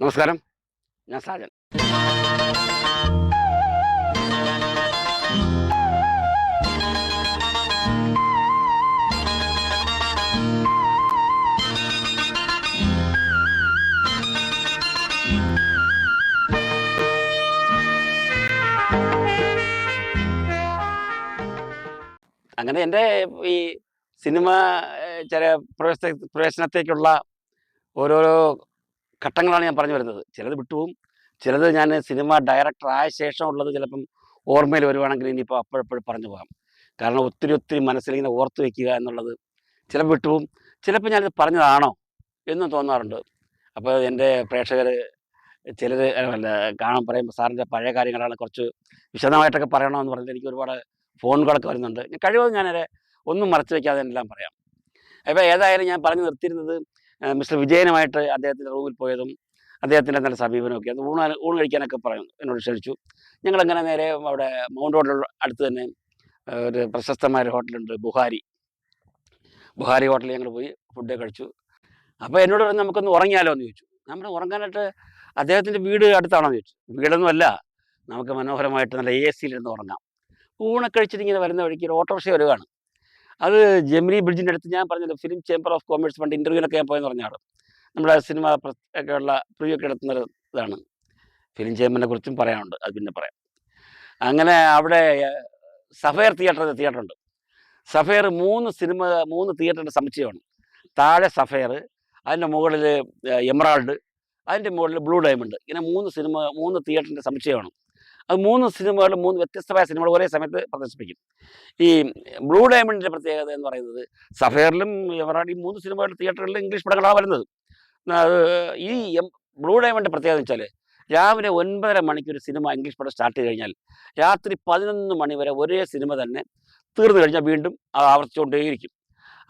നമസ്കാരം. ഞാൻ സാജൻ. അങ്ങനെ എന്റെ ഈ സിനിമ ചില പ്രവേശ പ്രവേശനത്തേക്കുള്ള ഓരോരോ ഘട്ടങ്ങളാണ് ഞാൻ പറഞ്ഞു വരുന്നത്. ചിലത് വിട്ടുപോകും. ചിലത് ഞാൻ സിനിമ ഡയറക്ടർ ആയ ശേഷം ഉള്ളത് ചിലപ്പം ഓർമ്മയിൽ വരുവാണെങ്കിൽ ഇനിയിപ്പോൾ അപ്പോഴപ്പോഴും പറഞ്ഞു പോകാം. കാരണം ഒത്തിരി ഒത്തിരി മനസ്സിലിങ്ങനെ ഓർത്ത് വെക്കുക എന്നുള്ളത് ചിലപ്പോൾ വിട്ടുപോകും. ചിലപ്പോൾ ഞാനിത് പറഞ്ഞതാണോ എന്നും തോന്നാറുണ്ട്. അപ്പോൾ എന്റെ പ്രേക്ഷകർ ചിലർ അല്ല കാണാൻ പറയുമ്പോൾ സാറിന്റെ പഴയ കാര്യങ്ങളാണ് കുറച്ച് വിശദമായിട്ടൊക്കെ പറയണമെന്ന് പറഞ്ഞിട്ട് എനിക്ക് ഒരുപാട് ഫോണുകളൊക്കെ വരുന്നുണ്ട്. കഴിവതും ഞാനത് ഒന്നും മറച്ചു വയ്ക്കാതെ എല്ലാം പറയാം. അപ്പോൾ ഏതായാലും ഞാൻ പറഞ്ഞു നിർത്തിയിരുന്നത് മിസ്റ്റർ വിജയനുമായിട്ട് അദ്ദേഹത്തിന്റെ റൂമിൽ പോയതും അദ്ദേഹത്തിന്റെ നല്ല സമീപനമൊക്കെ അത് ഊണ് ഊണ് കഴിക്കാനൊക്കെ പറയും എന്നോട് ക്ഷണിച്ചു ഞങ്ങളങ്ങനെ നേരെ അവിടെ മൗണ്ട് റോഡിൽ അടുത്ത് തന്നെ ഒരു പ്രശസ്തമായ ഒരു ഹോട്ടലുണ്ട് ബുഹാരി. ബുഹാരി ഹോട്ടലിൽ ഞങ്ങൾ പോയി ഫുഡ് കഴിച്ചു. അപ്പോൾ എന്നോട് പറഞ്ഞ് നമുക്കൊന്ന് ഉറങ്ങിയാലോ? എന്ന് ചോദിച്ചു. നമ്മൾ ഉറങ്ങാനായിട്ട് അദ്ദേഹത്തിന്റെ വീട് അടുത്താണോ? എന്ന് ചോദിച്ചു. വീടൊന്നും അല്ല. നമുക്ക് മനോഹരമായിട്ട് നല്ല എ സിയിലിരുന്ന് ഉറങ്ങാം. ഊണൊക്കെ കഴിച്ചിട്ട് ഇങ്ങനെ വരുന്ന വഴിക്ക് ഒരു ഓട്ടോറിക്ഷ വരുവാണ്. അത് ജെമിനി ബ്രിഡ്ജിന്റെ അടുത്ത് ഞാൻ പറഞ്ഞല്ലോ film chamber of commerce fund ഇന്റർവ്യൂവിനൊക്കെ ഞാൻ പോയെന്ന് പറഞ്ഞാണ്. നമ്മുടെ സിനിമ ഒക്കെ ഉള്ള പ്രിവ്യൂ ഒക്കെ എടുത്തുന്ന ഒരു ഇതാണ്. ഫിലിം ചേംബറിനെ കുറിച്ചും പറയാനുണ്ട് അത് പിന്നെ പറയാം. അങ്ങനെ അവിടെ സഫയർ തിയേറ്റർ തിയേറ്റർ ഉണ്ട് സഫയർ മൂന്ന് സിനിമ മൂന്ന് തിയേറ്ററിന്റെ സമുച്ചയമാണ്. താഴെ സഫയർ അതിന്റെ മുകളിൽ എമറാൾഡ് അതിന്റെ മുകളിൽ ബ്ലൂ ഡയമണ്ട് ഇങ്ങനെ മൂന്ന് സിനിമ മൂന്ന് തിയേറ്ററിന്റെ സമുച്ചയമാണ്. അത് മൂന്ന് സിനിമകൾ മൂന്ന് വ്യത്യസ്തമായ സിനിമകൾ ഒരേ സമയത്ത് പ്രദർശിപ്പിക്കും. ഈ ബ്ലൂ ഡയമണ്ടിന്റെ പ്രത്യേകത എന്ന് പറയുന്നത് സഫയറിലും എമറാൾഡ് മൂന്ന് സിനിമകൾ തിയേറ്ററുകളിലും ഇംഗ്ലീഷ് പടങ്ങളാണ് വരുന്നത്. ഈ ബ്ലൂ ഡയമണ്ട് പ്രത്യേകത വെച്ചാൽ രാവിലെ ഒൻപതര മണിക്ക് ഒരു സിനിമ ഇംഗ്ലീഷ് പടം സ്റ്റാർട്ട് ചെയ്ത് കഴിഞ്ഞാൽ രാത്രി പതിനൊന്ന് മണി വരെ ഒരേ സിനിമ തന്നെ തീർന്നു കഴിഞ്ഞാൽ വീണ്ടും അത് ആവർത്തിച്ചുകൊണ്ടേയിരിക്കും.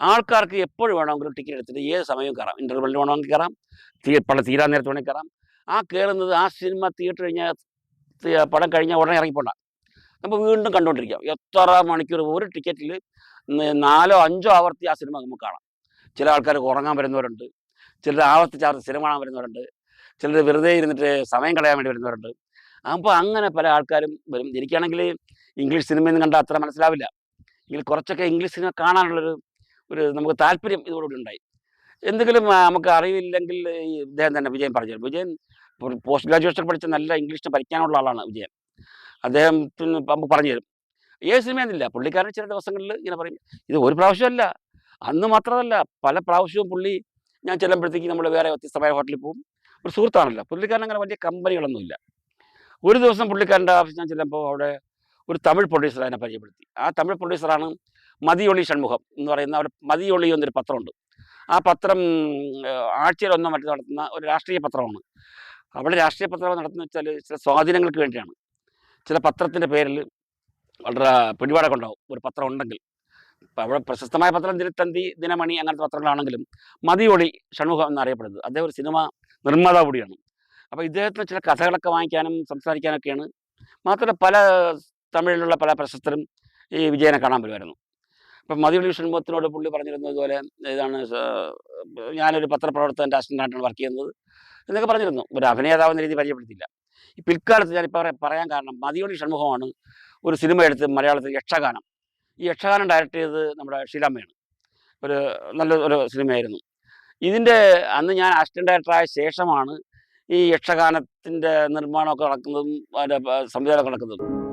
ആൾക്കാർക്ക് എപ്പോഴും വേണമെങ്കിലും ടിക്കറ്റ് എടുത്തിട്ട് ഏത് സമയവും കയറാം. ഇന്റർവെല്ലിൽ വേണമെങ്കിൽ കയറാം. തീ പടം തീരാൻ നേരത്ത് വേണമെങ്കിൽ കയറാം. ആ കയറുന്നത് ആ സിനിമ തിയേറ്റർ കഴിഞ്ഞാൽ പടം കഴിഞ്ഞാൽ ഉടനെ ഇറങ്ങിപ്പോണ്ട. നമുക്ക് വീണ്ടും കണ്ടുകൊണ്ടിരിക്കാം എത്ര മണിക്കൂർ ഒരു ടിക്കറ്റിൽ നാലോ അഞ്ചോ ആവർത്തി ആ സിനിമ നമുക്ക് കാണാം. ചില ആൾക്കാർ ഉറങ്ങാൻ വരുന്നവരുണ്ട്. ചിലർ ആവർത്തിച്ചാവർത്തി സിനിമ കാണാൻ വരുന്നവരുണ്ട്. ചിലർ വെറുതെ ഇരുന്നിട്ട് സമയം കളയാൻ വേണ്ടി വരുന്നവരുണ്ട്. അപ്പോൾ അങ്ങനെ പല ആൾക്കാരും വരും. എനിക്കാണെങ്കിൽ ഇംഗ്ലീഷ് സിനിമയൊന്നും കണ്ടാൽ അത്ര മനസ്സിലാവില്ല. എങ്കിൽ കുറച്ചൊക്കെ ഇംഗ്ലീഷ് സിനിമ കാണാനുള്ളൊരു ഒരു നമുക്ക് താല്പര്യം ഇതോടുകൂടി ഉണ്ടായി. എന്തെങ്കിലും നമുക്ക് അറിവില്ലെങ്കിൽ ഇദ്ദേഹം തന്നെ വിജയൻ പറഞ്ഞു വിജയൻ പോസ്റ്റ് ഗ്രാജുവേഷൻ പഠിച്ച നല്ല ഇംഗ്ലീഷ് പഠിക്കാനുള്ള ആളാണ് വിജയൻ. അദ്ദേഹത്തിന് പറഞ്ഞു തരും ഏത് സിനിമയെന്നില്ല പുള്ളിക്കാരൻ ചില ദിവസങ്ങളിൽ ഇങ്ങനെ പറയും ഇത് ഒരു പ്രാവശ്യമല്ല അന്ന് മാത്രമല്ല പല പ്രാവശ്യവും പുള്ളി ഞാൻ ചെല്ലുമ്പോഴത്തേക്ക് നമ്മൾ വേറെ വ്യത്യസ്തമായ ഹോട്ടലിൽ പോകും. ഒരു സുഹൃത്താണല്ലോ. പുള്ളിക്കാരൻ അങ്ങനെ വലിയ കമ്പനികളൊന്നുമില്ല ഒരു ദിവസം പുള്ളിക്കാരന്റെ ആവശ്യം ഞാൻ ചെല്ലുമ്പോൾ അവിടെ ഒരു തമിഴ് പ്രൊഡ്യൂസർ അതിനെ പരിചയപ്പെടുത്തി. ആ തമിഴ് പ്രൊഡ്യൂസറാണ് മതിയൊളി ഷൺമുഖം എന്ന് പറയുന്ന അവിടെ മതിയൊളി എന്നൊരു പത്രമുണ്ട്. ആ പത്രം ആഴ്ചയിലൊന്നും മറ്റോ നടത്തുന്ന ഒരു രാഷ്ട്രീയ പത്രമാണ്. അവിടെ രാഷ്ട്രീയ പത്രം നടത്തുന്ന വെച്ചാൽ ചില സ്വാധീനങ്ങൾക്ക് വേണ്ടിയാണ്. ചില പത്രത്തിന്റെ പേരിൽ വളരെ പിടിപാടൊക്കെ ഉണ്ടാവും ഒരു പത്രം ഉണ്ടെങ്കിൽ. അവിടെ പ്രശസ്തമായ പത്രം ദിനത്തന്തി ദിനമണി അങ്ങനത്തെ പത്രങ്ങളാണെങ്കിലും മതിയൊളി ഷൺമുഖം എന്നറിയപ്പെടുന്നത്. അദ്ദേഹം ഒരു സിനിമ നിർമ്മാതാവ് കൂടിയാണ്. അപ്പോൾ ഇദ്ദേഹത്തിന് ചില കഥകളൊക്കെ വാങ്ങിക്കാനും സംസാരിക്കാനൊക്കെയാണ് മാത്രമല്ല പല തമിഴിലുള്ള പല പ്രശസ്തരും ഈ വിജയനെ കാണാൻ വരുമായിരുന്നു. അപ്പം മതിയൊളി ഷൺമുഖത്തിനോട് പുള്ളി പറഞ്ഞിരുന്നത് ഇതുപോലെ ഇതാണ് ഞാനൊരു പത്രപ്രവർത്തകന്റെ അസിസ്റ്റന്റായിട്ടാണ് വർക്ക് ചെയ്യുന്നത് എന്നൊക്കെ പറഞ്ഞിരുന്നു. ഒരു അഭിനേതാവ് എന്ന രീതി പരിചയപ്പെടുത്തിയില്ല. ഈ പിൽക്കാലത്ത് ഞാനിപ്പോൾ പറയാ- പറയാൻ കാരണം മതിയോടി ഷൺമുഖമാണ് ഒരു സിനിമ എടുത്ത് മലയാളത്തിൽ യക്ഷഗാനം. ഈ യക്ഷഗാനം ഡയറക്റ്റ് ചെയ്തത് നമ്മുടെ ഷീലാമ്മയാണ്. ഒരു നല്ല ഒരു സിനിമയായിരുന്നു. ഇതിന്റെ അന്ന് ഞാൻ അസിസ്റ്റന്റ് ഡയറക്ടറായ ശേഷമാണ് ഈ യക്ഷഗാനത്തിന്റെ നിർമ്മാണമൊക്കെ നടക്കുന്നതും അതിന്റെ സംവിധാനമൊക്കെ നടക്കുന്നതും.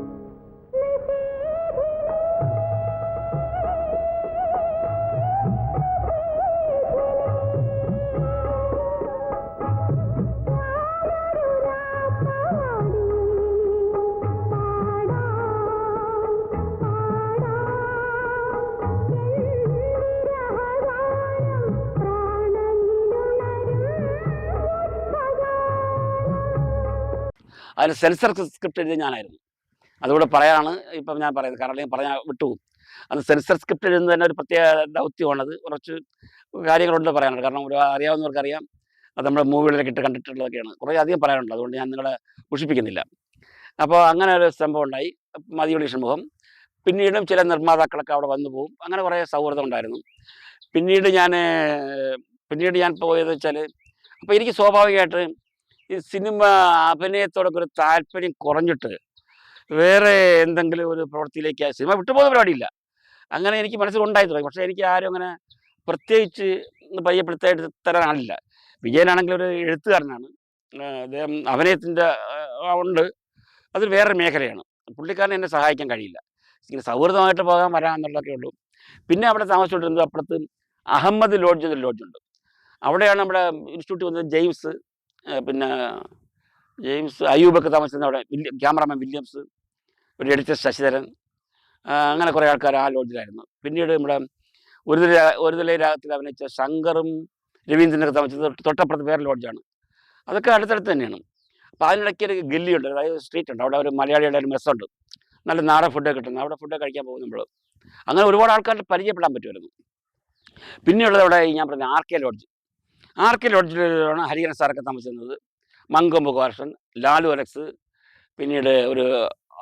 അതിന് സെൻസർ സ്ക്രിപ്റ്റ് എഴുതിയ ഞാനായിരുന്നു. അതുകൂടെ പറയാനാണ് ഇപ്പം ഞാൻ പറയുന്നത്. കാരണം പറഞ്ഞാൽ വിട്ടുപോകും അത് സെൻസർ സ്ക്രിപ്റ്റ് എഴുതുന്നത് തന്നെ ഒരു പ്രത്യേക ദൗത്യമാണത് കുറച്ച് കാര്യങ്ങളുണ്ട് പറയാനുണ്ട്. കാരണം ഒരു അറിയാവുന്നവർക്ക് അറിയാം അത് നമ്മുടെ മൂവികളിലൊക്കെ ഇട്ട് കണ്ടിട്ടുള്ളതൊക്കെയാണ്. കുറേ അധികം പറയാനുണ്ട്. അതുകൊണ്ട് ഞാൻ നിങ്ങളെ പുഷിപ്പിക്കുന്നില്ല അപ്പോൾ അങ്ങനെ ഒരു സംഭവം ഉണ്ടായി. മതിയുടെ ഷൺമുഖം പിന്നീടും ചില നിർമ്മാതാക്കളൊക്കെ അവിടെ വന്നു പോകും. അങ്ങനെ കുറേ സൗഹൃദം ഉണ്ടായിരുന്നു. പിന്നീട് ഞാൻ പിന്നീട് ഞാൻ പോയത് വെച്ചാൽ അപ്പോൾ എനിക്ക് സ്വാഭാവികമായിട്ട് ഈ സിനിമ അഭിനയത്തോടൊക്കെ ഒരു താല്പര്യം കുറഞ്ഞിട്ട് വേറെ എന്തെങ്കിലും ഒരു പ്രവൃത്തിയിലേക്ക് സിനിമ വിട്ടുപോകുന്ന പരിപാടിയില്ല. അങ്ങനെ എനിക്ക് മനസ്സിലുണ്ടായി തുടങ്ങി. പക്ഷേ എനിക്ക് ആരും അങ്ങനെ പ്രത്യേകിച്ച് പരിചയപ്പെടുത്തായിട്ട് ആളില്ല. വിജയനാണെങ്കിൽ ഒരു എഴുത്തുകാരനാണ്. അദ്ദേഹം അഭിനയത്തിന്റെ ഉണ്ട്. അതൊരു വേറൊരു മേഖലയാണ്. പുള്ളിക്കാരനെ എന്നെ സഹായിക്കാൻ കഴിയില്ല. ഇങ്ങനെ സൗഹൃദമായിട്ട് പോകാൻ വരാമെന്നുള്ളതൊക്കെ ഉള്ളൂ. പിന്നെ അവിടെ താമസിച്ചുകൊണ്ടിരുന്നത് അപ്പുറത്ത് അഹമ്മദ് ലോഡ്ജ് എന്നൊരു ലോഡ്ജുണ്ട്. അവിടെയാണ് നമ്മുടെ ഇൻസ്റ്റിറ്റ്യൂട്ട് വന്നത് ജെയിംസ്. പിന്നെ ജെയിംസ് അയ്യൂബൊക്കെ താമസിക്കുന്ന അവിടെ വില്യം ക്യാമറാമാൻ വില്യംസ് ഒരു എഡിറ്റർ ശശിധരൻ അങ്ങനെ കുറേ ആൾക്കാർ ആ ലോഡ്ജിലായിരുന്നു. പിന്നീട് നമ്മുടെ ഒരു നില ഒരു നില രാഗത്തിൽ അഭിനയിച്ച ശങ്കറും രവീന്ദ്രനൊക്കെ താമസിച്ചത് തൊട്ട് തൊട്ടപ്പുറത്ത് വേറെ ലോഡ്ജാണ്. അതൊക്കെ അടുത്തടുത്ത് തന്നെയാണ്. അപ്പോൾ അതിനിടയ്ക്ക് ഒരു ഗല്ലിയുണ്ട് അതായത് സ്ട്രീറ്റ് ഉണ്ട്. അവിടെ ഒരു മലയാളിയുടെ ഒരു മെസ്സുണ്ട്. നല്ല നാടൻ ഫുഡ് കിട്ടുന്നത് അവിടെ ഫുഡ് കഴിക്കാൻ പോകും നമ്മൾ അങ്ങനെ ഒരുപാട് ആൾക്കാരുടെ പരിചയപ്പെടാൻ പറ്റുമായിരുന്നു. പിന്നെയുള്ളത് അവിടെ ഞാൻ പറഞ്ഞ R K lodge. R K ലോഡ്ജിലാണ് Hariharan സാറൊക്കെ താമസിക്കുന്നത്? മങ്കൊമ്പ് കോർഷൻ ലാലു അലക്സ് പിന്നീട് ഒരു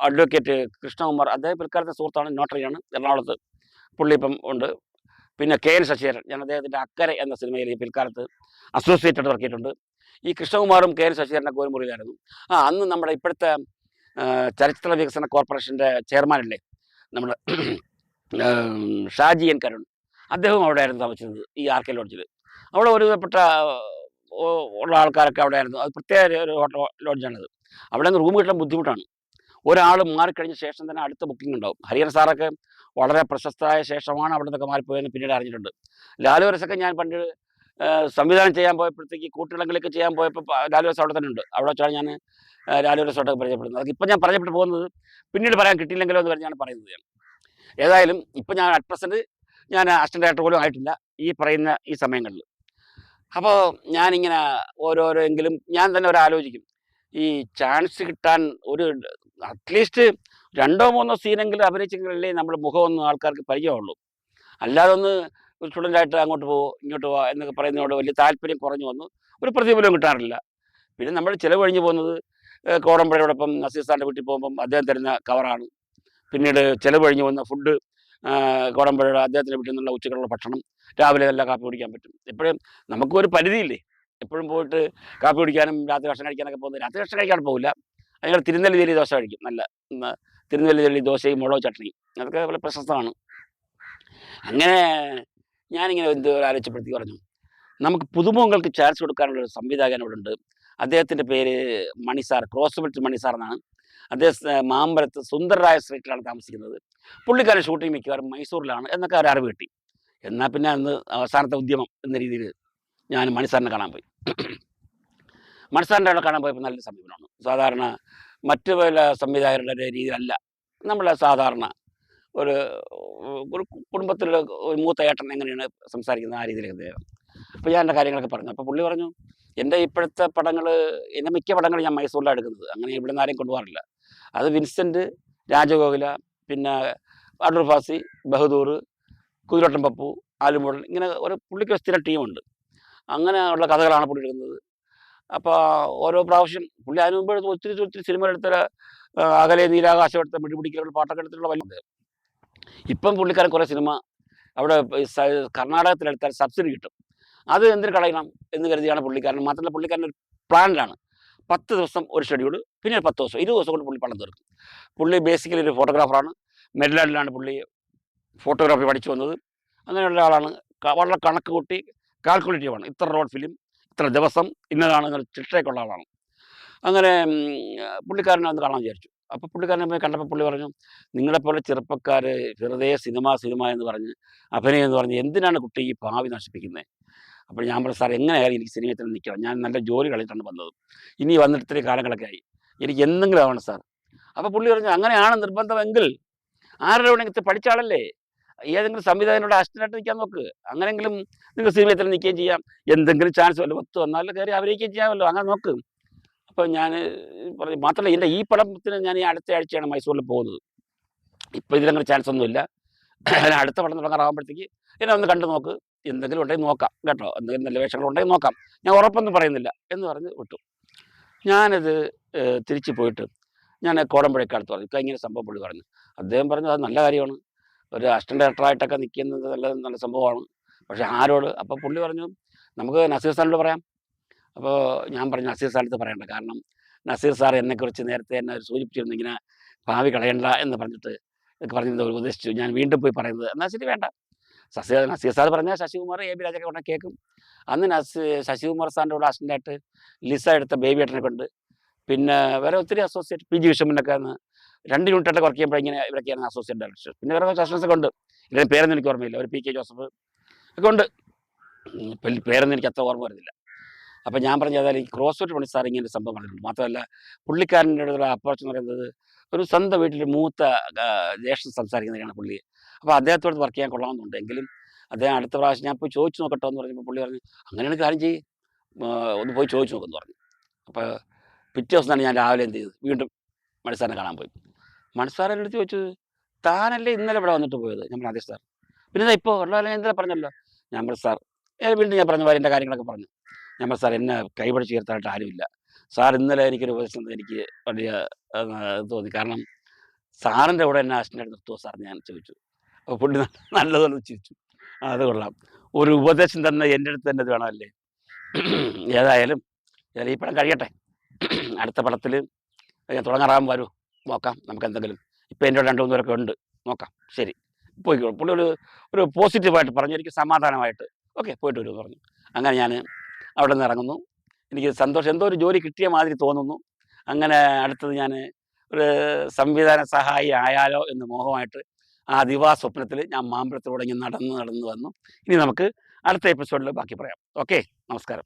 അഡ്വക്കേറ്റ് കൃഷ്ണകുമാർ. അദ്ദേഹം പിൽക്കാലത്തെ സുഹൃത്താണ് നോട്ടറിയാണ് എറണാകുളത്ത് പുള്ളി ഇപ്പം ഉണ്ട്. പിന്നെ കെ എൻ ശശിധരൻ ഞാൻ അദ്ദേഹത്തിന്റെ അക്കരെ എന്ന സിനിമയിൽ ഈ പിൽക്കാലത്ത് അസോസിയേറ്റഡ് വർക്ക് ചെയ്തിട്ടുണ്ട് ഈ കൃഷ്ണകുമാറും കെ എൻ ശശിധരനൊക്കെ ഒരു മുറിയിലായിരുന്നു. ആ അന്ന് നമ്മുടെ ഇപ്പോഴത്തെ ചലച്ചിത്ര വികസന കോർപ്പറേഷന്റെ ചെയർമാനല്ലേ നമ്മുടെ ഷാജി എൻ കരുൺ അദ്ദേഹവും അവിടെ ആയിരുന്നു താമസിച്ചത് ഈ ആർ കെ ലോഡ്ജിൽ അവിടെ ഒരു വിധപ്പെട്ട ഉള്ള ആൾക്കാരൊക്കെ അവിടെ ആയിരുന്നു അത് പ്രത്യേക ഒരു ഹോട്ടൽ ലോഡ്ജാണിത്. അവിടെ നിന്ന് റൂം കിട്ടാൻ ബുദ്ധിമുട്ടാണ്. ഒരാൾ മാറിക്കഴിഞ്ഞ ശേഷം തന്നെ അടുത്ത ബുക്കിംഗ് ഉണ്ടാവും. ഹരിഹർ സാറൊക്കെ വളരെ പ്രശസ്തമായ ശേഷമാണ് അവിടെ നിന്നൊക്കെ മാറിപ്പോയെന്ന് പിന്നീട് അറിഞ്ഞിട്ടുണ്ട്. ലാലു വരസൊക്കെ ഞാൻ പണ്ട് സംവിധാനം ചെയ്യാൻ പോയപ്പോഴത്തേക്ക് കൂട്ടിളങ്ങളിലേക്ക് ചെയ്യാൻ പോയപ്പോൾ ലാലു വരസ് അവിടെ തന്നെ ഉണ്ട്. അവിടെ വെച്ചാണ് ഞാൻ ലാലു വരസോട്ടൊക്കെ പരിചയപ്പെടുന്നത്. അതിപ്പോൾ ഞാൻ പരിചയപ്പെട്ടു പോകുന്നത് പിന്നീട് പറയാൻ കിട്ടിയില്ലെങ്കിലോ എന്ന് പറഞ്ഞാണ് പറയുന്നത് ഞാൻ ഏതായാലും ഇപ്പം ഞാൻ അറ്റ് പ്രസന്റ് ഞാൻ അസിസ്റ്റന്റ് ഡയറക്ടർ പോലും ആയിട്ടില്ല ഈ പറയുന്ന ഈ സമയങ്ങളിൽ. അപ്പോൾ ഞാനിങ്ങനെ ഓരോരോ എങ്കിലും ഞാൻ തന്നെ ഒരു ആലോചിക്കും ഈ ചാൻസ് കിട്ടാൻ ഒരു അറ്റ്ലീസ്റ്റ് രണ്ടോ മൂന്നോ സീനെങ്കിലും അഭിനയിച്ചെങ്കിലല്ലേ നമ്മുടെ മുഖമൊന്നും ആൾക്കാർക്ക് പരിചയമുള്ളൂ. അല്ലാതെ ഒന്ന് സ്റ്റുഡന്റായിട്ട് അങ്ങോട്ട് പോവോ ഇങ്ങോട്ട് പോവാ എന്നൊക്കെ പറയുന്നതോട് വലിയ താല്പര്യം കുറഞ്ഞു വന്നു. ഒരു പ്രതിഫലവും കിട്ടാറില്ല. പിന്നെ നമ്മൾ ചിലവ് കഴിഞ്ഞ് പോകുന്നത് കോടമ്പഴയോടൊപ്പം നസീർ സാറിന്റെ വീട്ടിൽ പോകുമ്പം അദ്ദേഹം തരുന്ന കവറാണ് പിന്നീട് ചിലവ് കഴിഞ്ഞ് വന്ന ഫുഡ് കോടമ്പഴയുടെ അദ്ദേഹത്തിന്റെ വീട്ടിൽ നിന്നുള്ള ഉച്ചക്കുള്ള ഭക്ഷണം രാവിലെ നല്ല കാപ്പി കുടിക്കാൻ പറ്റും. എപ്പോഴും നമുക്കും ഒരു പരിധിയില്ലേ? എപ്പോഴും പോയിട്ട് കാപ്പി കുടിക്കാനും രാത്രി ഭക്ഷണം കഴിക്കാനൊക്കെ പോകുന്നത് രാത്രി ഭക്ഷണം കഴിക്കാൻ പോകില്ല ഞങ്ങൾ തിരുനെല്ലി ദോശ കഴിക്കും. നല്ല തിരുനെല്ലി ദോശയും മുളക് ചട്നിയും. അതൊക്കെ വളരെ പ്രശസ്തമാണ്. അങ്ങനെ ഞാനിങ്ങനെ എന്തോ ആലോചിച്ചപ്പെടുത്തി പറഞ്ഞു നമുക്ക് പുതുമുഖങ്ങൾക്ക് ചാൻസ് കൊടുക്കാനുള്ള ഒരു സംവിധായകൻ ഉണ്ട്. അദ്ദേഹത്തിന്റെ പേര് Mani sir cross belt Mani sir എന്നാണ്. അദ്ദേഹം മാമ്പലത്ത് സുന്ദരരായ സ്ട്രീറ്റിലാണ് താമസിക്കുന്നത്. പുള്ളിക്കാരൻ ഷൂട്ടിംഗ് മിക്കവാറും മൈസൂരിലാണ് എന്നൊക്കെ ഒരു അറിവ് കിട്ടി. എന്നാൽ പിന്നെ അന്ന് അവസാനത്തെ ഉദ്യമം എന്ന രീതിയിൽ ഞാൻ മണിസാറിനെ കാണാൻ പോയി. മണിസാറിന്റെ അവിടെ കാണാൻ പോയപ്പോൾ നല്ല സമീപനമാണ്. സാധാരണ മറ്റു പല സംവിധായകരുടെ രീതിയിലല്ല. നമ്മളെ സാധാരണ ഒരു ഒരു കുടുംബത്തിലുള്ള ഒരു മൂത്ത ഏട്ടൻ എങ്ങനെയാണ് സംസാരിക്കുന്നത് ആ രീതിയിലേക്ക് അദ്ദേഹം. അപ്പോൾ ഞാൻ എന്റെ കാര്യങ്ങളൊക്കെ പറഞ്ഞു. അപ്പോൾ പുള്ളി പറഞ്ഞു എന്റെ ഇപ്പോഴത്തെ പടങ്ങൾ എന്റെ മിക്ക പടങ്ങളും ഞാൻ മൈസൂരിലാണ് എടുക്കുന്നത്. അങ്ങനെ ഇവിടെ നിന്ന് ആരെയും കൊണ്ടുപോകാറില്ല. അത് വിൻസെന്റ് രാജഗോകുല പിന്നെ അടൂർ ഫാസി ബഹദൂർ കുതിരോട്ടം പപ്പു ആലുമൂടൻ ഇങ്ങനെ ഒരു പുള്ളിക്ക് സ്ഥിര ടീമുണ്ട്. അങ്ങനെ ഉള്ള കഥകളാണ് പുള്ളി എടുക്കുന്നത്. അപ്പോൾ ഓരോ പ്രാവശ്യം പുള്ളി അതിന് മുമ്പ് ഒത്തിരി ഒത്തിരി സിനിമ എടുത്ത അകലെ നീലാകാശം എടുത്ത മിടിപിടിക്കലുള്ള പാട്ടൊക്കെ എടുത്തിട്ടുള്ള വലിയ ഇപ്പം പുള്ളിക്കാരൻ കുറേ സിനിമ അവിടെ കർണാടകത്തിലെടുത്താൽ സബ്സിഡി കിട്ടും. അത് എന്തിനു കളയണം എന്ന് കരുതിയാണ് പുള്ളിക്കാരൻ. മാത്രമല്ല പുള്ളിക്കാരൻ ഒരു പ്ലാനിലാണ്. പത്ത് ദിവസം ഒരു ഷെഡ്യൂൾ പിന്നെ ഒരു പത്ത് ദിവസം ഇരുപത് ദിവസം കൊണ്ട് പുള്ളി പണം തീർക്കും. പുള്ളി ബേസിക്കലി ഒരു ഫോട്ടോഗ്രാഫറാണ്. മെരിലാൻഡിലാണ് പുള്ളി ഫോട്ടോഗ്രാഫി പഠിച്ചു വന്നത്. അങ്ങനെയുള്ള ആളാണ് വളരെ കണക്ക് കൂട്ടി കാൽക്കുലേറ്റീവാണ് ഇത്ര റോഡ് ഫിലിം ഇത്ര ദിവസം ഇന്നതാണ് ചിട്ടയൊക്കെയുള്ള ആളാണ്. അങ്ങനെ പുള്ളിക്കാരനെ ഒന്ന് കാണാൻ വിചാരിച്ചു. അപ്പോൾ പുള്ളിക്കാരനെ പോയി കണ്ടപ്പോൾ പുള്ളി പറഞ്ഞു നിങ്ങളെപ്പോലെ ചെറുപ്പക്കാർ വെറുതെ സിനിമ സിനിമ എന്ന് പറഞ്ഞ് അഭിനയം എന്ന് പറഞ്ഞ് എന്തിനാണ് കുട്ടി ഈ ഭാവി നശിപ്പിക്കുന്നത് അപ്പോൾ ഞാൻ പറഞ്ഞു സാർ എങ്ങനെയായാലും എനിക്ക് സിനിമയിൽ തന്നെ നിൽക്കണം. ഞാൻ നല്ല ജോലി കളിയിട്ടാണ് വന്നത്. ഇനി വന്നിട്ട് ഇത്രയും കാലങ്ങളൊക്കെ ആയി. എനിക്ക് എന്തെങ്കിലും ആവണം സാർ. അപ്പോൾ പുള്ളി പറഞ്ഞു അങ്ങനെയാണ് നിർബന്ധമെങ്കിൽ ആരുടെ വേണമെങ്കിൽ പഠിച്ച ആളല്ലേ? ഏതെങ്കിലും സംവിധായകനോട് അസിസ്റ്റന്റായിട്ട് നിൽക്കാൻ നോക്ക്. അങ്ങനെങ്കിലും നിങ്ങൾ സിനിമയിൽ തന്നെ നിൽക്കുകയും ചെയ്യാം. എന്തെങ്കിലും ചാൻസ് വല്ല ഒത്തു വന്നാൽ കയറി അഭിനയിക്കുകയും ചെയ്യാമല്ലോ. അങ്ങനെ നോക്ക്. അപ്പോൾ ഞാൻ പറഞ്ഞു മാത്രമല്ല എന്റെ ഈ പടത്തിന് ഞാൻ ഈ അടുത്ത ആഴ്ചയാണ് മൈസൂരിൽ പോകുന്നത്. ഇപ്പോൾ ഇതിലങ്ങനെ ചാൻസ് ഒന്നുമില്ല അടുത്ത പടം തുടങ്ങാറാകുമ്പോഴത്തേക്ക് എന്നെ ഒന്ന് കണ്ടു നോക്ക്. എന്തെങ്കിലും ഉണ്ടെങ്കിൽ നോക്കാം കേട്ടോ. എന്തെങ്കിലും നല്ല വേഷങ്ങൾ ഉണ്ടെങ്കിൽ നോക്കാം. ഞാൻ ഉറപ്പൊന്നും പറയുന്നില്ല എന്ന് പറഞ്ഞ് വിട്ടു. ഞാനത് തിരിച്ച് പോയിട്ട് ഞാൻ കോടമ്പുഴക്കാലത്ത് പറഞ്ഞു. ഇപ്പം ഇങ്ങനെ സംഭവം പുള്ളി പറഞ്ഞു. അദ്ദേഹം പറഞ്ഞു അത് നല്ല കാര്യമാണ്. ഒരു അസിസ്റ്റന്റ് ഡയറക്ടറായിട്ടൊക്കെ നിൽക്കുന്നത് നല്ല നല്ല സംഭവമാണ്. പക്ഷെ ആരോട്? അപ്പോൾ പുള്ളി പറഞ്ഞു നമുക്ക് നസീർ സാറിനോട് പറയാം. അപ്പോൾ ഞാൻ പറഞ്ഞു നസീർ സാറിനടുത്ത് പറയണ്ട. കാരണം നസീർ സാർ എന്നെക്കുറിച്ച് നേരത്തെ എന്നെ സൂചിപ്പിച്ചിരുന്നു ഇങ്ങനെ ഭാവി കളയണ്ട എന്ന് പറഞ്ഞിട്ട് പറഞ്ഞത് ഉപദേശിച്ചു ഞാൻ വീണ്ടും പോയി പറയുന്നത്. എന്നാൽ ശരി വേണ്ട. ശശി നസീർ സാർ പറഞ്ഞാൽ ശശികുമാർ എ ബി രാജൊക്കെ ഉടനെ കേൾക്കും. അന്ന് നസി ശശികുമാർ സാറിന്റെ കൂടെ അസിസ്റ്റന്റായിട്ട് ലിസ എടുത്ത ബേബി ഏട്ടനെ കൊണ്ട്. പിന്നെ വേറെ ഒത്തിരി അസോസിയേറ്റ് പി ജി വിഷമനൊക്കെ അന്ന് രണ്ട് യൂണിറ്റായിട്ട് വർക്ക് ചെയ്യുമ്പോൾ ഇങ്ങനെ ഇവരൊക്കെയാണ് അസോസിയേറ്റ് ഡയറക്ടർ പിന്നെ വേറെ അസിസ്റ്റൻസ് ഒക്കെ ഉണ്ട്. ഇതിന്റെ പേരൊന്നും എനിക്ക് ഓർമ്മയില്ല. ഒരു പി കെ ജോസഫ് ഒക്കെ ഉണ്ട്. പേരൊന്നും എനിക്ക് അത്ര ഓർമ്മ വരുന്നില്ല. അപ്പം ഞാൻ പറഞ്ഞ ഏതായാലും ഈ ക്രോസ് ഫിറ്റ് പണി സാർ ഇങ്ങനെ സംഭവം കണ്ടിട്ടുണ്ട്. മാത്രമല്ല പുള്ളിക്കാരന്റെ അടുത്തുള്ള അപ്രോച്ച് എന്ന് പറയുന്നത് ഒരു സ്വന്തം വീട്ടിൽ മൂത്ത ജ്യേഷ്ഠൻ സംസാരിക്കുന്നതാണ് പുള്ളി. അപ്പോൾ അദ്ദേഹത്തോട് വർക്ക് ചെയ്യാൻ കൊള്ളാമെന്നുണ്ട്. എങ്കിലും അദ്ദേഹം അടുത്ത പ്രാവശ്യം ഞാൻ പോയി ചോദിച്ചു നോക്കട്ടോ എന്ന് പറഞ്ഞപ്പോൾ പുള്ളി പറഞ്ഞു അങ്ങനെയാണ് കാര്യം ചെയ്യ്. ഒന്ന് പോയി ചോദിച്ചു നോക്കുമെന്ന് പറഞ്ഞു. അപ്പോൾ പിറ്റേ ദിവസം തന്നെ ഞാൻ രാവിലെ എന്ത് ചെയ്തു? വീണ്ടും മണിസാറിനെ കാണാൻ പോയി. മണിസാറിന്റെ അടുത്ത് ചോദിച്ചു താനല്ലേ ഇന്നലെ ഇവിടെ വന്നിട്ട് പോയത്? നമ്മൾ അതെ സാർ. പിന്നെ ഇപ്പോൾ ഉള്ള ഇന്നലെ പറഞ്ഞല്ലോ? ഞാൻ സാർ വീണ്ടും ഞാൻ പറഞ്ഞ എന്റെ കാര്യങ്ങളൊക്കെ പറഞ്ഞു. ഞാൻ സാർ എന്നെ കൈപിടിച്ച് ഉയർത്താനായിട്ട് ആരുമില്ല. സാർ ഇന്നലെ എനിക്കൊരു ഉപദേശം എനിക്ക് വലിയ തോന്നി. കാരണം സാറിന്റെ കൂടെ എന്നെ അസിസ്റ്റന്റ് നിർത്തുമോ സാർ ഞാൻ ചോദിച്ചു. അപ്പോൾ പുള്ളി നല്ല- നല്ലതുപോലെ ചിരിച്ചു. ആ, അത് കൊള്ളാം. ഒരു ഉപദേശം തന്നെ എന്റെ അടുത്ത് തന്നെ അത് വേണമല്ലേ? ഏതായാലും ഈ പടം കഴിയട്ടെ. അടുത്ത പടത്തിൽ ഞാൻ തുടങ്ങാറാകും വരൂ. നോക്കാം നമുക്ക് എന്തെങ്കിലും ഇപ്പം എന്റെ രണ്ട് മൂന്ന് പേരൊക്കെ ഉണ്ട്. നോക്കാം. ശരി. പോയിക്കോളൂ പുള്ളി ഒരു ഒരു പോസിറ്റീവായിട്ട് പറഞ്ഞു. എനിക്ക് സമാധാനമായിട്ട്. ഓക്കെ പോയിട്ട് വരുമെന്ന് പറഞ്ഞു. അങ്ങനെ ഞാൻ അവിടെ നിന്ന് ഇറങ്ങുന്നു. എനിക്ക് സന്തോഷം. എന്തോ ഒരു ജോലി കിട്ടിയ മാതിരി തോന്നുന്നു. അങ്ങനെ അടുത്തത് ഞാൻ ഒരു സംവിധാന സഹായി ആയാലോ എന്ന് മോഹമായിട്ട് ആ ദിവാ സ്വപ്നത്തിൽ ഞാൻ മാമ്പഴത്തിലൂടെ ഇങ്ങനെ നടന്ന് നടന്ന് വന്നു. ഇനി നമുക്ക് അടുത്ത എപ്പിസോഡിൽ ബാക്കി പറയാം. ഓക്കെ നമസ്കാരം.